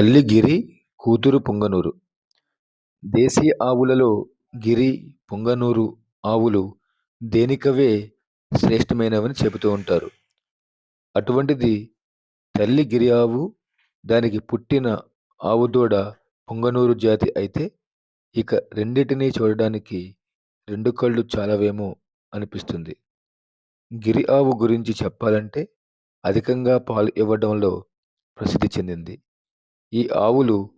తల్లి గిరి కూతురు పుంగనూరు. దేశీయ ఆవులలో గిరి పుంగనూరు ఆవులు దేనికవే శ్రేష్టమైనవని చెబుతూ ఉంటారు. అటువంటిది తల్లి గిరి ఆవు దానికి పుట్టిన ఆవు దూడ పుంగనూరు జాతి అయితే ఇక రెండింటినీ చూడడానికి రెండు కళ్ళు చాలవేమో అనిపిస్తుంది. గిరి ఆవు గురించి చెప్పాలంటే అధికంగా పాలు ఇవ్వడంలో ప్రసిద్ధి చెందింది. ఈ ఆవులు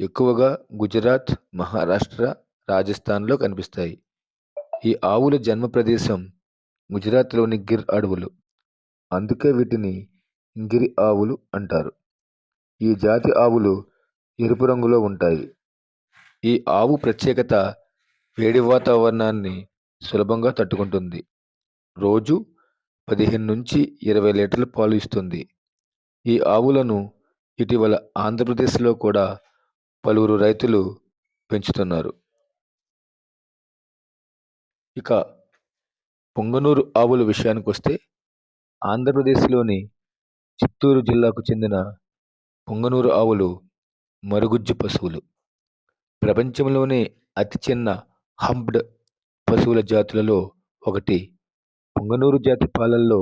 ఎక్కువగా గుజరాత్ మహారాష్ట్ర రాజస్థాన్లో కనిపిస్తాయి. ఈ ఆవుల జన్మ ప్రదేశం గుజరాత్లోని గిర్ అడవులు. అందుకే వీటిని గిరి ఆవులు అంటారు. ఈ జాతి ఆవులు ఎరుపు రంగులో ఉంటాయి. ఈ ఆవు ప్రత్యేకత వేడి వాతావరణాన్ని సులభంగా తట్టుకుంటుంది. రోజు పదిహేను నుంచి ఇరవై లీటర్ల పాలు ఇస్తుంది. ఈ ఆవులను ఇటీవల ఆంధ్రప్రదేశ్లో కూడా పలువురు రైతులు పెంచుతున్నారు. ఇక పొంగనూరు ఆవుల విషయానికి వస్తే ఆంధ్రప్రదేశ్లోని చిత్తూరు జిల్లాకు చెందిన పొంగనూరు ఆవులు మరుగుజ్జు పశువులు. ప్రపంచంలోనే అతి చిన్న హంప్డ్ పశువుల జాతులలో ఒకటి. పొంగనూరు జాతి పాలల్లో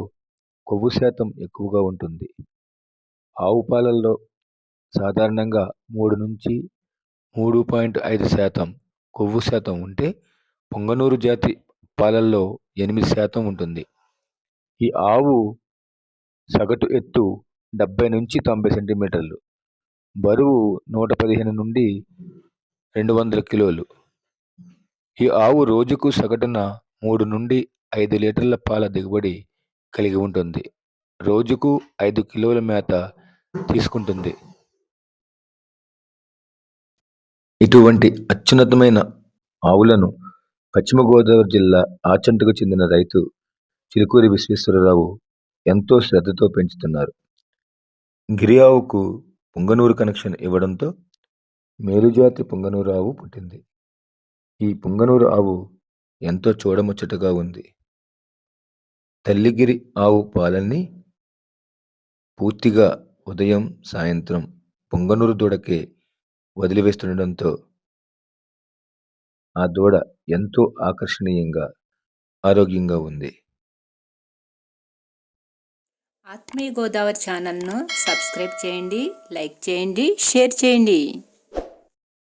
కొవ్వు శాతం ఎక్కువగా ఉంటుంది. ఆవు పాలల్లో సాధారణంగా మూడు నుంచి మూడు పాయింట్ ఐదు శాతం కొవ్వు శాతం ఉంటే పొంగనూరు జాతి పాలల్లో ఎనిమిది శాతం ఉంటుంది. ఈ ఆవు సగటు ఎత్తు డెబ్బై నుంచి తొంభై సెంటీమీటర్లు బరువు నూట పదిహేను నుండి రెండు వందల కిలోలు. ఈ ఆవు రోజుకు సగటున మూడు నుండి ఐదు లీటర్ల పాల దిగుబడి కలిగి ఉంటుంది. రోజుకు ఐదు కిలోల మేత తీసుకుంటుంది. ఇటువంటి అత్యున్నతమైన ఆవులను పశ్చిమ గోదావరి జిల్లా ఆచంటకు చెందిన రైతు చిలుకూరి విశ్వేశ్వరరావు ఎంతో శ్రద్ధతో పెంచుతున్నారు. గిరి ఆవుకు పుంగనూరు కనెక్షన్ ఇవ్వడంతో మేలుజాతి పుంగనూరు ఆవు పుట్టింది. ఈ పుంగనూరు ఆవు ఎంతో చూడముచ్చటగా ఉంది. తల్లిగిరి ఆవు పాలన్నీ పూర్తిగా ఉదయం సాయంత్రం పొంగనూరు దూడకే వదిలివేస్తుండడంతో ఆ దూడ ఎంతో ఆకర్షణీయంగా ఆరోగ్యంగా ఉంది. ఆత్మీయ గోదావరి ఛానల్ను సబ్స్క్రైబ్ చేయండి లైక్ చేయండి షేర్ చేయండి.